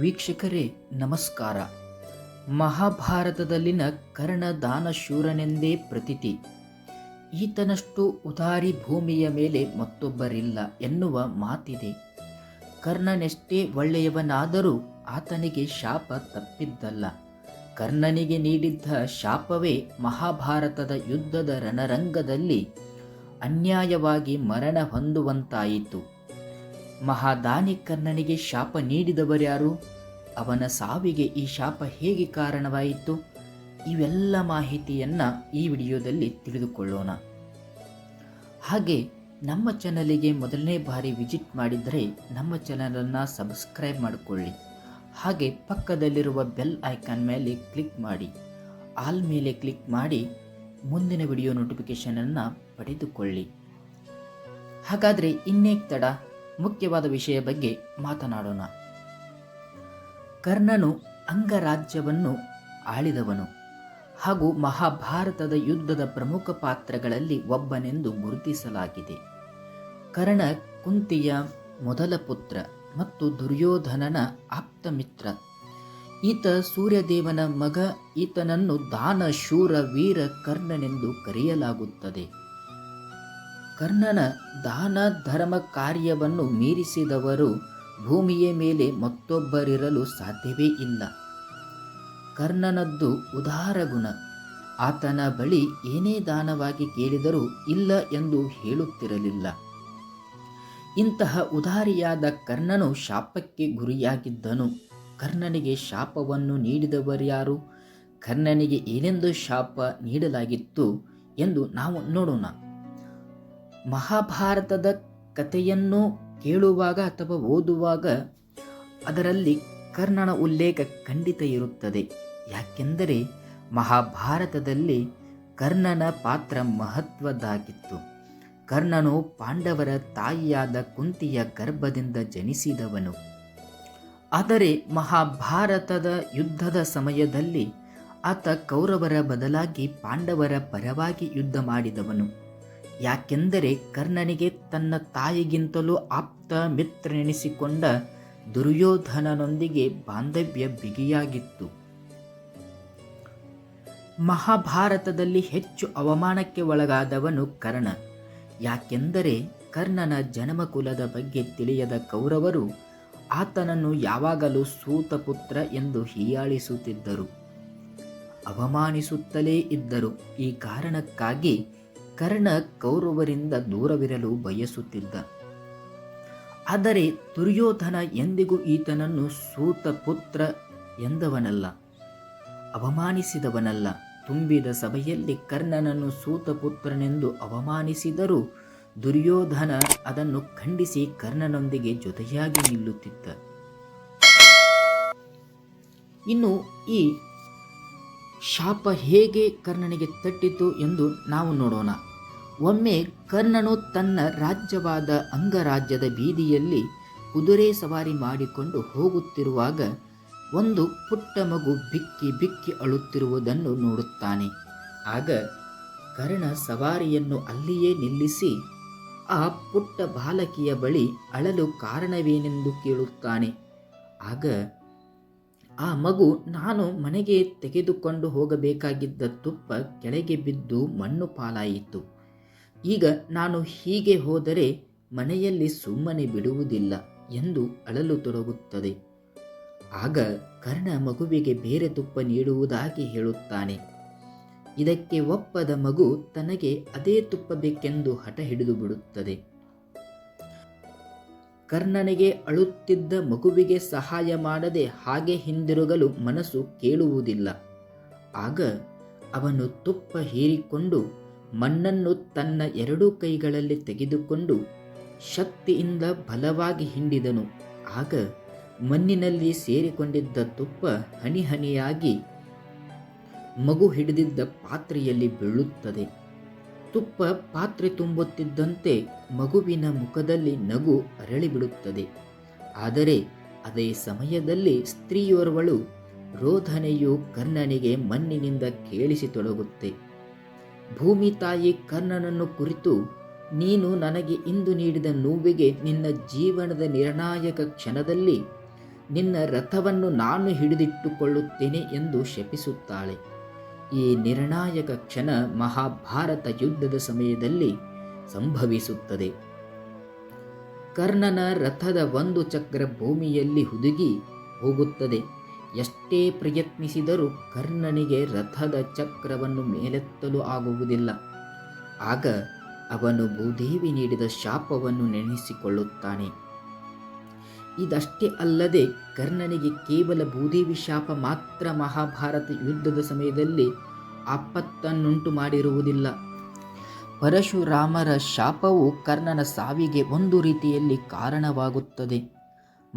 ವೀಕ್ಷಕರೇ, ನಮಸ್ಕಾರ. ಮಹಾಭಾರತದಲ್ಲಿನ ಕರ್ಣ ದಾನಶೂರನೆಂದೇ ಪ್ರತೀತಿ. ಈತನಷ್ಟು ಉದಾರಿ ಭೂಮಿಯ ಮೇಲೆ ಮತ್ತೊಬ್ಬರಿಲ್ಲ ಎನ್ನುವ ಮಾತಿದೆ. ಕರ್ಣನೆಷ್ಟೇ ಒಳ್ಳೆಯವನಾದರೂ ಆತನಿಗೆ ಶಾಪ ತಪ್ಪಿದ್ದಲ್ಲ. ಕರ್ಣನಿಗೆ ನೀಡಿದ್ದ ಶಾಪವೇ ಮಹಾಭಾರತದ ಯುದ್ಧದ ರಣರಂಗದಲ್ಲಿ ಅನ್ಯಾಯವಾಗಿ ಮರಣ ಹೊಂದುವಂತಾಯಿತು. ಮಹಾದಾನಿ ಕರ್ಣನಿಗೆ ಶಾಪ ನೀಡಿದವರ್ಯಾರು? ಅವನ ಸಾವಿಗೆ ಈ ಶಾಪ ಹೇಗೆ ಕಾರಣವಾಯಿತು? ಇವೆಲ್ಲ ಮಾಹಿತಿಯನ್ನು ಈ ವಿಡಿಯೋದಲ್ಲಿ ತಿಳಿದುಕೊಳ್ಳೋಣ. ಹಾಗೆ, ನಮ್ಮ ಚಾನಲಿಗೆ ಮೊದಲನೇ ಬಾರಿ ವಿಸಿಟ್ ಮಾಡಿದರೆ ನಮ್ಮ ಚಾನಲನ್ನು ಸಬ್ಸ್ಕ್ರೈಬ್ ಮಾಡಿಕೊಳ್ಳಿ. ಹಾಗೆ ಪಕ್ಕದಲ್ಲಿರುವ ಬೆಲ್ ಐಕಾನ್ ಮೇಲೆ ಕ್ಲಿಕ್ ಮಾಡಿ. ಆಲ್ ಮೇಲೆ ಕ್ಲಿಕ್ ಮಾಡಿ ಮುಂದಿನ ವಿಡಿಯೋ ನೋಟಿಫಿಕೇಷನನ್ನು ಪಡೆದುಕೊಳ್ಳಿ. ಹಾಗಾದರೆ ಇನ್ನೇಕ್ ತಡ. ಮುಖ್ಯವಾದ ವಿಷಯ ಬಗ್ಗೆ ಮಾತನಾಡೋಣ. ಕರ್ಣನು ಅಂಗರಾಜ್ಯವನ್ನು ಆಳಿದವನು ಹಾಗೂ ಮಹಾಭಾರತದ ಯುದ್ಧದ ಪ್ರಮುಖ ಪಾತ್ರಗಳಲ್ಲಿ ಒಬ್ಬನೆಂದು ಗುರುತಿಸಲಾಗಿದೆ. ಕರ್ಣ ಕುಂತಿಯ ಮೊದಲ ಪುತ್ರ ಮತ್ತು ದುರ್ಯೋಧನನ ಆಪ್ತ ಮಿತ್ರ. ಈತ ಸೂರ್ಯದೇವನ ಮಗ, ಈತನನ್ನು ದಾನ ಶೂರ ವೀರ ಕರ್ಣನೆಂದು ಕರೆಯಲಾಗುತ್ತದೆ. ಕರ್ಣನ ದಾನ ಧರ್ಮ ಕಾರ್ಯವನ್ನು ಮೀರಿಸಿದವರು ಭೂಮಿಯ ಮೇಲೆ ಮತ್ತೊಬ್ಬರಿರಲು ಸಾಧ್ಯವೇ ಇಲ್ಲ. ಕರ್ಣನದ್ದು ಉದಾರ ಗುಣ. ಆತನ ಬಳಿ ಏನೇ ದಾನವಾಗಿ ಕೇಳಿದರೂ ಇಲ್ಲ ಎಂದು ಹೇಳುತ್ತಿರಲಿಲ್ಲ. ಇಂತಹ ಉದಾರಿಯಾದ ಕರ್ಣನು ಶಾಪಕ್ಕೆ ಗುರಿಯಾಗಿದ್ದನು. ಕರ್ಣನಿಗೆ ಶಾಪವನ್ನು ನೀಡಿದವರ್ಯಾರು? ಕರ್ಣನಿಗೆ ಏನೆಂದು ಶಾಪ ನೀಡಲಾಗಿತ್ತು ಎಂದು ನಾವು ನೋಡೋಣ. ಮಹಾಭಾರತದ ಕಥೆಯನ್ನು ಕೇಳುವಾಗ ಅಥವಾ ಓದುವಾಗ ಅದರಲ್ಲಿ ಕರ್ಣನ ಉಲ್ಲೇಖ ಖಂಡಿತ ಇರುತ್ತದೆ. ಯಾಕೆಂದರೆ ಮಹಾಭಾರತದಲ್ಲಿ ಕರ್ಣನ ಪಾತ್ರ ಮಹತ್ವದ್ದಾಗಿತ್ತು. ಕರ್ಣನು ಪಾಂಡವರ ತಾಯಿಯಾದ ಕುಂತಿಯ ಗರ್ಭದಿಂದ ಜನಿಸಿದವನು. ಆದರೆ ಮಹಾಭಾರತದ ಯುದ್ಧದ ಸಮಯದಲ್ಲಿ ಆತ ಕೌರವರ ಬದಲಾಗಿ ಪಾಂಡವರ ಪರವಾಗಿ ಯುದ್ಧ ಮಾಡಿದವನು. ಯಾಕೆಂದರೆ ಕರ್ಣನಿಗೆ ತನ್ನ ತಾಯಿಗಿಂತಲೂ ಆಪ್ತ ಮಿತ್ರನೆನಿಸಿಕೊಂಡ ದುರ್ಯೋಧನನೊಂದಿಗೆ ಬಾಂಧವ್ಯ ಬಿಗಿಯಾಗಿತ್ತು. ಮಹಾಭಾರತದಲ್ಲಿ ಹೆಚ್ಚು ಅವಮಾನಕ್ಕೆ ಒಳಗಾದವನು ಕರ್ಣ. ಯಾಕೆಂದರೆ ಕರ್ಣನ ಜನ್ಮಕುಲದ ಬಗ್ಗೆ ತಿಳಿಯದ ಕೌರವರು ಆತನನ್ನು ಯಾವಾಗಲೂ ಸೂತಪುತ್ರ ಎಂದು ಹೀಯಾಳಿಸುತ್ತಿದ್ದರು. ಅವಮಾನಿಸುತ್ತಲೇ ಇದ್ದರು. ಈ ಕಾರಣಕ್ಕಾಗಿ ಕರ್ಣ ಕೌರವರಿಂದ ದೂರವಿರಲು ಬಯಸುತ್ತಿದ್ದ. ಆದರೆ ದುರ್ಯೋಧನ ಎಂದಿಗೂ ಈತನನ್ನು ಸೂತಪುತ್ರ ಎಂದವನಲ್ಲ, ಅವಮಾನಿಸಿದವನಲ್ಲ. ತುಂಬಿದ ಸಭೆಯಲ್ಲಿ ಕರ್ಣನನ್ನು ಸೂತಪುತ್ರನೆಂದು ಅವಮಾನಿಸಿದರೂ ದುರ್ಯೋಧನ ಅದನ್ನು ಖಂಡಿಸಿ ಕರ್ಣನೊಂದಿಗೆ ಜೊತೆಯಾಗಿ ನಿಲ್ಲುತ್ತಿದ್ದ. ಇನ್ನು ಈ ಶಾಪ ಹೇಗೆ ಕರ್ಣನಿಗೆ ತಟ್ಟಿತು ಎಂದು ನಾವು ನೋಡೋಣ. ಒಮ್ಮೆ ಕರ್ಣನು ತನ್ನ ರಾಜ್ಯವಾದ ಅಂಗರಾಜ್ಯದ ಬೀದಿಯಲ್ಲಿ ಕುದುರೆ ಸವಾರಿ ಮಾಡಿಕೊಂಡು ಹೋಗುತ್ತಿರುವಾಗ ಒಂದು ಪುಟ್ಟ ಮಗು ಬಿಕ್ಕಿ ಬಿಕ್ಕಿ ಅಳುತ್ತಿರುವುದನ್ನು ನೋಡುತ್ತಾನೆ. ಆಗ ಕರ್ಣ ಸವಾರಿಯನ್ನು ಅಲ್ಲಿಯೇ ನಿಲ್ಲಿಸಿ ಆ ಪುಟ್ಟ ಬಾಲಕಿಯ ಬಳಿ ಅಳಲು ಕಾರಣವೇನೆಂದು ಕೇಳುತ್ತಾನೆ. ಆಗ ಆ ಮಗು, ನಾನು ಮನೆಗೆ ತೆಗೆದುಕೊಂಡು ಹೋಗಬೇಕಾಗಿದ್ದ ತುಪ್ಪ ಕೆಳಗೆ ಬಿದ್ದು ಮಣ್ಣು ಪಾಲಾಯಿತು. ಈಗ ನಾನು ಹೀಗೆ ಹೋದರೆ ಮನೆಯಲ್ಲಿ ಸುಮ್ಮನೆ ಬಿಡುವುದಿಲ್ಲ ಎಂದು ಅಳಲು ತೊಡಗುತ್ತದೆ. ಆಗ ಕರ್ಣ ಮಗುವಿಗೆ ಬೇರೆ ತುಪ್ಪ ನೀಡುವುದಾಗಿ ಹೇಳುತ್ತಾನೆ. ಇದಕ್ಕೆ ಒಪ್ಪದ ಮಗು ತನಗೆ ಅದೇ ತುಪ್ಪ ಬೇಕೆಂದು ಹಠ ಹಿಡಿದು ಬಿಡುತ್ತದೆ. ಕರ್ಣನಿಗೆ ಅಳುತ್ತಿದ್ದ ಮಗುವಿಗೆ ಸಹಾಯ ಮಾಡದೆ ಹಾಗೆ ಹಿಂದಿರುಗಲು ಮನಸ್ಸು ಕೇಳುವುದಿಲ್ಲ. ಆಗ ಅವನು ತುಪ್ಪ ಹೀರಿಕೊಂಡು ಮಣ್ಣನ್ನು ತನ್ನ ಎರಡೂ ಕೈಗಳಲ್ಲಿ ತೆಗೆದುಕೊಂಡು ಶಕ್ತಿಯಿಂದ ಬಲವಾಗಿ ಹಿಂಡಿದನು. ಆಗ ಮಣ್ಣಿನಲ್ಲಿ ಸೇರಿಕೊಂಡಿದ್ದ ತುಪ್ಪ ಹನಿ ಹನಿಯಾಗಿ ಮಗು ಹಿಡಿದಿದ್ದ ಪಾತ್ರೆಯಲ್ಲಿ ಬೀಳುತ್ತದೆ. ತುಪ್ಪ ಪಾತ್ರೆ ತುಂಬುತ್ತಿದ್ದಂತೆ ಮಗುವಿನ ಮುಖದಲ್ಲಿ ನಗು ಅರಳಿಬಿಡುತ್ತದೆ. ಆದರೆ ಅದೇ ಸಮಯದಲ್ಲಿ ಸ್ತ್ರೀಯೋರ್ವಳು ರೋಧನೆಯು ಕರ್ಣನಿಗೆ ಮಣ್ಣಿನಿಂದ ಕೇಳಿಸಿತೊಡಗುತ್ತೆ ಭೂಮಿ ತಾಯಿ ಕರ್ಣನನ್ನು ಕುರಿತು, ನೀನು ನನಗೆ ಇಂದು ನೀಡಿದ ನೋವಿಗೆ ನಿನ್ನ ಜೀವನದ ನಿರ್ಣಾಯಕ ಕ್ಷಣದಲ್ಲಿ ನಿನ್ನ ರಥವನ್ನು ನಾನು ಹಿಡಿದಿಟ್ಟುಕೊಳ್ಳುತ್ತೇನೆ ಎಂದು ಶಪಿಸುತ್ತಾಳೆ. ಈ ನಿರ್ಣಾಯಕ ಕ್ಷಣ ಮಹಾಭಾರತ ಯುದ್ಧದ ಸಮಯದಲ್ಲಿ ಸಂಭವಿಸುತ್ತದೆ. ಕರ್ಣನ ರಥದ ಒಂದು ಚಕ್ರ ಭೂಮಿಯಲ್ಲಿ ಹುದುಗಿ ಹೋಗುತ್ತದೆ. ಎಷ್ಟೇ ಪ್ರಯತ್ನಿಸಿದರೂ ಕರ್ಣನಿಗೆ ರಥದ ಚಕ್ರವನ್ನು ಮೇಲೆತ್ತಲು ಆಗುವುದಿಲ್ಲ. ಆಗ ಅವನು ಭೂದೇವಿ ನೀಡಿದ ಶಾಪವನ್ನು ನೆನೆಸಿಕೊಳ್ಳುತ್ತಾನೆ. ಇದಷ್ಟೇ ಅಲ್ಲದೆ ಕರ್ಣನಿಗೆ ಕೇವಲ ಭೂದೇವಿ ಶಾಪ ಮಾತ್ರ ಮಹಾಭಾರತ ಯುದ್ಧದ ಸಮಯದಲ್ಲಿ ಆಪತ್ತನ್ನುಂಟು ಮಾಡಿರುವುದಿಲ್ಲ. ಪರಶುರಾಮರ ಶಾಪವು ಕರ್ಣನ ಸಾವಿಗೆ ಒಂದು ರೀತಿಯಲ್ಲಿ ಕಾರಣವಾಗುತ್ತದೆ.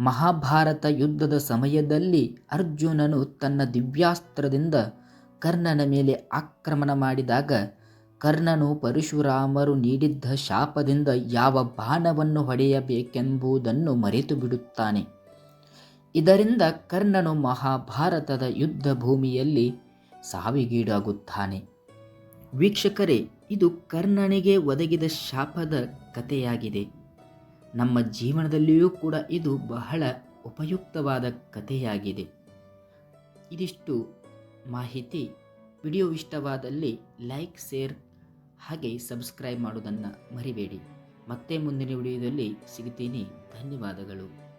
ಮಹಾಭಾರತ ಯುದ್ಧದ ಸಮಯದಲ್ಲಿ ಅರ್ಜುನನು ತನ್ನ ದಿವ್ಯಾಸ್ತ್ರದಿಂದ ಕರ್ಣನ ಮೇಲೆ ಆಕ್ರಮಣ ಮಾಡಿದಾಗ ಕರ್ಣನು ಪರಶುರಾಮರು ನೀಡಿದ್ದ ಶಾಪದಿಂದ ಯಾವ ಬಾಣವನ್ನು ಹೊಡೆಯಬೇಕೆಂಬುದನ್ನು ಮರೆತು ಬಿಡುತ್ತಾನೆ. ಇದರಿಂದ ಕರ್ಣನು ಮಹಾಭಾರತದ ಯುದ್ಧ ಭೂಮಿಯಲ್ಲಿ ಸಾವಿಗೀಡಾಗುತ್ತಾನೆ. ವೀಕ್ಷಕರೇ, ಇದು ಕರ್ಣನಿಗೆ ಒದಗಿದ ಶಾಪದ ಕಥೆಯಾಗಿದೆ. ನಮ್ಮ ಜೀವನದಲ್ಲಿಯೂ ಕೂಡ ಇದು ಬಹಳ ಉಪಯುಕ್ತವಾದ ಕಥೆಯಾಗಿದೆ. ಇದಿಷ್ಟು ಮಾಹಿತಿ. ವಿಡಿಯೋ ಇಷ್ಟವಾದಲ್ಲಿ ಲೈಕ್, ಶೇರ್ ಹಾಗೆ ಸಬ್ಸ್ಕ್ರೈಬ್ ಮಾಡೋದನ್ನು ಮರಿಬೇಡಿ. ಮತ್ತೆ ಮುಂದಿನ ವಿಡಿಯೋದಲ್ಲಿ ಸಿಗ್ತೀನಿ ಧನ್ಯವಾದಗಳು.